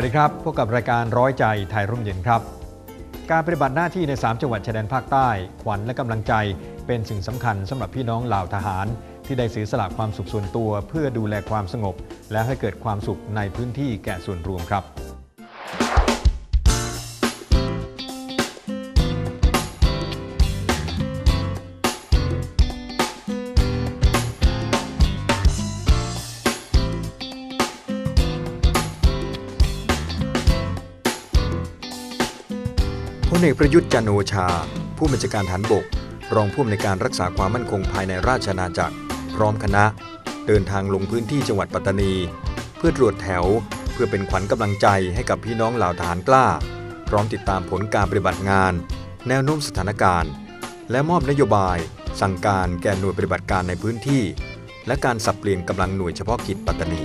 วัสดีครับพบกับรายการร้อยใจไทยร่มเย็นครับ การปฏิบัติหน้าที่ใน 3 จังหวัดชายแดนภาคใต้ ขวัญและกำลังใจ เป็นสิ่งสำคัญสำหรับพี่น้องเหล่าทหาร ที่ได้เสียสละความสุขส่วนตัว เพื่อดูแลความสงบ และให้เกิดความสุขในพื้นที่แก่ส่วนรวมครับ พลเอกประยุทธ์จันโอชา ผู้บัญชาการฐานบก รองผู้อำนวยการรักษาความมั่นคงภายในราชอาณาจักร พร้อมคณะ เดินทางลงพื้นที่จังหวัดปัตตานี เพื่อตรวจแถว เพื่อเป็นขวัญกำลังใจให้กับพี่น้องเหล่าทหารกล้า พร้อมติดตามผลการปฏิบัติงาน แนวโน้มสถานการณ์ และมอบนโยบาย สั่งการแก่หน่วยปฏิบัติการในพื้นที่ และการสับเปลี่ยนกำลังหน่วยเฉพาะกิจปัตตานี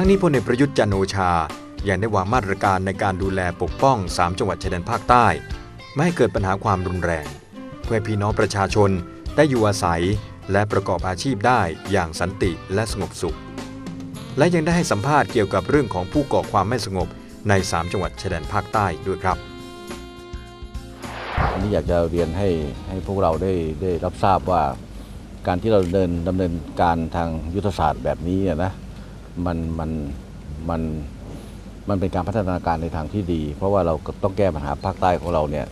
ทั้งนี้พลเอกประยุทธ์จันโอชา ยังได้วางมาตรการในการดูแลปกป้อง 3 จังหวัดชายแดนภาคใต้ ไม่ให้เกิดปัญหาความรุนแรง เพื่อพี่น้องประชาชนได้อยู่อาศัยและประกอบอาชีพได้อย่างสันติและสงบสุข และยังได้ให้สัมภาษณ์เกี่ยวกับเรื่องของผู้ก่อความไม่สงบใน 3 จังหวัดชายแดนภาคใต้ด้วยครับอันนี้อยากจะเรียนให้ให้พวกเราได้ได้รับทราบว่า การที่เราเดินดำเนินการทางยุทธศาสตร์แบบนี้นะ มันมันมันมันเป็นการพัฒนาการในทางที่ดี เพราะว่าเราต้องแก้ปัญหาภาคใต้ของเราเนี่ย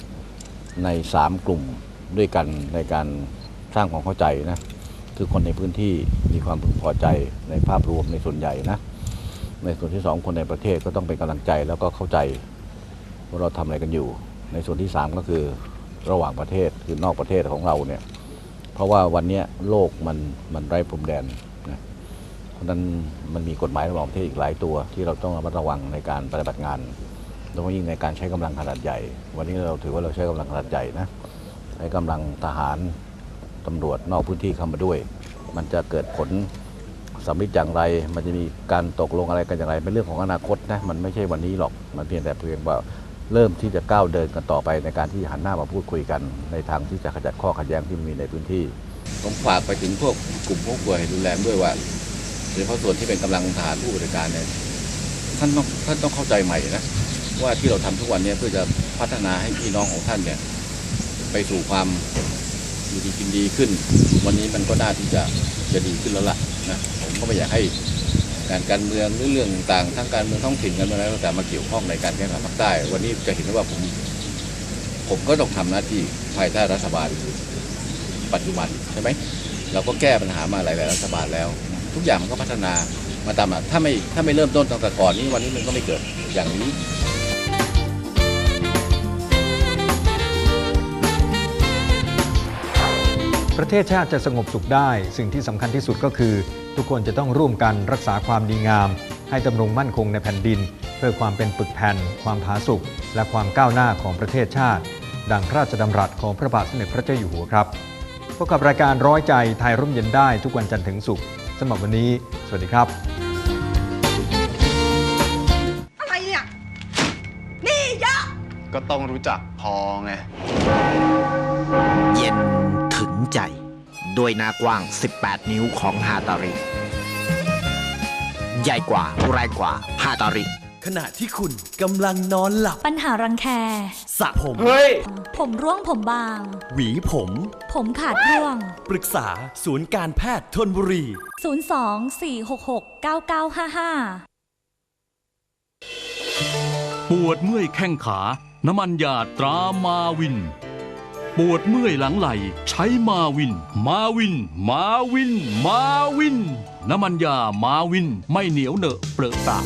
ใน 3 กลุ่มด้วยกันในการสร้างความเข้าใจนะคือคนในพื้นที่มีความพึงพอใจในภาพรวมในส่วนใหญ่นะในส่วนที่สองคนในประเทศก็ต้องเป็นกำลังใจแล้วก็เข้าใจว่าเราทำอะไรกันอยู่ ในส่วนที่ 3 ก็คือระหว่างประเทศคือนอกประเทศของเราเนี่ยเพราะว่าวันนี้โลกมันมันไร้พรมแดน เพราะนั้นมันมีกฎหมายระหว่างประเทศอีกหลายตัว ที่เราต้องระมัดระวังในการปฏิบัติงานโดยเฉพาะยิ่งในการใช้กำลังขนาดใหญ่ วันนี้เราถือว่าเราใช้กำลังขนาดใหญ่นะใช้กำลังทหารตำรวจนอกพื้นที่เข้ามาด้วย มันจะเกิดผลสำลิดอย่างไร มันจะมีการตกลงอะไรกันอย่างไร เป็นเรื่องของอนาคตนะ มันไม่ใช่วันนี้หรอก มันเพียงแต่เพียงว่าเริ่มที่จะก้าวเดินกันต่อไปในการที่หันหน้ามาพูดคุยกัน ในทางที่จะขจัดข้อขัดแย้งที่มีในพื้นที่ ผมฝากไปถึงพวกกลุ่มผู้ป่วยรุนแรงด้วยว่า ดยเฉพาะส่วนที่เป็นกำลังทหารผู้บริการเนี่ยท่านต้องท่านต้องเข้าใจใหม่นะว่าที่เราทำทุกวันเนี้เพื่อจะพัฒนาให้พี่น้องของท่านเนี่ยไปสู่ความอยู่ดีกินดีขึ้น วันนี้มันก็น่าที่จะจะดีขึ้นแล้วล่ะนะผมก็ไม่อยากให้การการเมืองหรือเรื่องต่างทั้งการเมืองท้องถิ่นกันมาแล้วแต่มาเกี่ยวข้องในการแก้ปัญหาภาคใต้ วันนี้จะเห็นได้ว่าผมผมก็ต้องทำหน้าที่ภายใต้รัฐบาลปัจจุบันใช่ไหมเราก็แก้ปัญหามาหลาย ๆ รัฐบาลแล้ว ทุกอย่างมันก็พัฒนามาตามอะถ้าไม่ถ้าไม่เริ่มต้นตั้งแต่ก่อนนี้วันนี้มันก็ไม่เกิดอย่างนี้ประเทศชาติจะสงบสุขได้ สิ่งที่สำคัญที่สุดก็คือ ทุกคนจะต้องร่วมกันรักษาความดีงาม ให้ดำรงมั่นคงในแผ่นดิน เพื่อความเป็นปึกแผ่น ความผาสุกและความก้าวหน้าของประเทศชาติ ดังพระราชดำรัสของพระบาทสมเด็จพระเจ้าอยู่หัวครับพบกับรายการร้อยใจไทยร่มเย็นได้ทุกวันจันทร์ถึงศุกร์ สำหรับวันนี้ สวัสดีครับ อะไรเนี่ย นี่เยอะ ก็ต้องรู้จักพอไง เย็นถึงใจ ด้วยหน้ากว้าง 18 นิ้วของฮาตาริ ใหญ่กว่าแรงกว่าฮาตาริ ขณะที่คุณกำลังนอนหลับปัญหารังแค สระผมเฮ้ยผมร่วงผมบาง หวีผม ผมขาดร่วง ปรึกษาศูนย์การแพทย์ทนบุรี 024669955 ปวดเมื่อยแข้งขา น้ำมันยาตรามาวิน ปวดเมื่อยหลังไหล ใช้มาวิน มาวิน มาวิน มาวิน น้ำมันยามาวิน ไม่เหนียวเหนอะเปรอะปาก